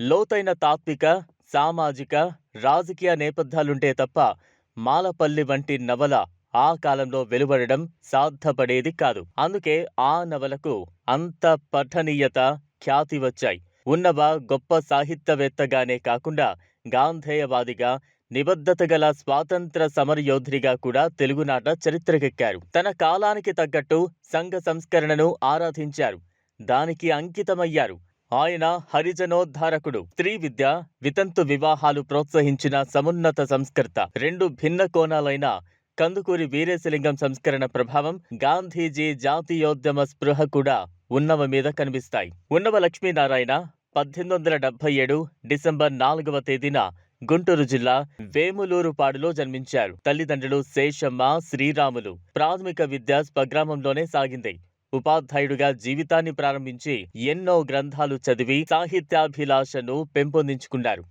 లోతైన తాత్విక సామాజిక రాజకీయ నేపథ్యాలుంటే తప్ప మాలపల్లి వంటి నవల ఆ కాలంలో వెలువడడం సాధ్యపడేది కాదు. అందుకే ఆ నవలకు అంత పఠనీయత ఖ్యాతి వచ్చాయి. ఉన్నవ గొప్ప సాహిత్యవేత్తగానే కాకుండా గాంధేయవాదిగా నిబద్ధత గల స్వాతంత్ర సమరయోధుడిగా కూడా తెలుగునాట చరిత్రకెక్కారు. తన కాలానికి తగ్గట్టు సంఘ సంస్కరణను ఆరాధించారు. దానికి అంకితమయ్యారు. ఆయన హరిజనోద్ధారకుడు. స్త్రీ విద్య వితంతు వివాహాలు ప్రోత్సహించిన సమున్నత సంస్కర్త. రెండు భిన్న కోణాలైన కందుకూరి వీరేశలింగం సంస్కరణ ప్రభావం గాంధీజీ జాతీయోద్యమ స్పృహ కూడా ఉన్నవ మీద కనిపిస్తాయి. ఉన్నవ లక్ష్మీనారాయణ పద్దెనిమిది వందల డెబ్బై ఏడు డిసెంబర్ నాలుగవ తేదీన గుంటూరు జిల్లా వేములూరుపాడులో జన్మించారు. తల్లిదండ్రులు శేషమ్మ శ్రీరాములు. ప్రాథమిక విద్య స్వగ్రామంలోనే సాగింది. ఉపాధ్యాయుడిగా జీవితాన్ని ప్రారంభించి ఎన్నో గ్రంథాలు చదివి సాహిత్యాభిలాషను పెంపొందించుకున్నారు.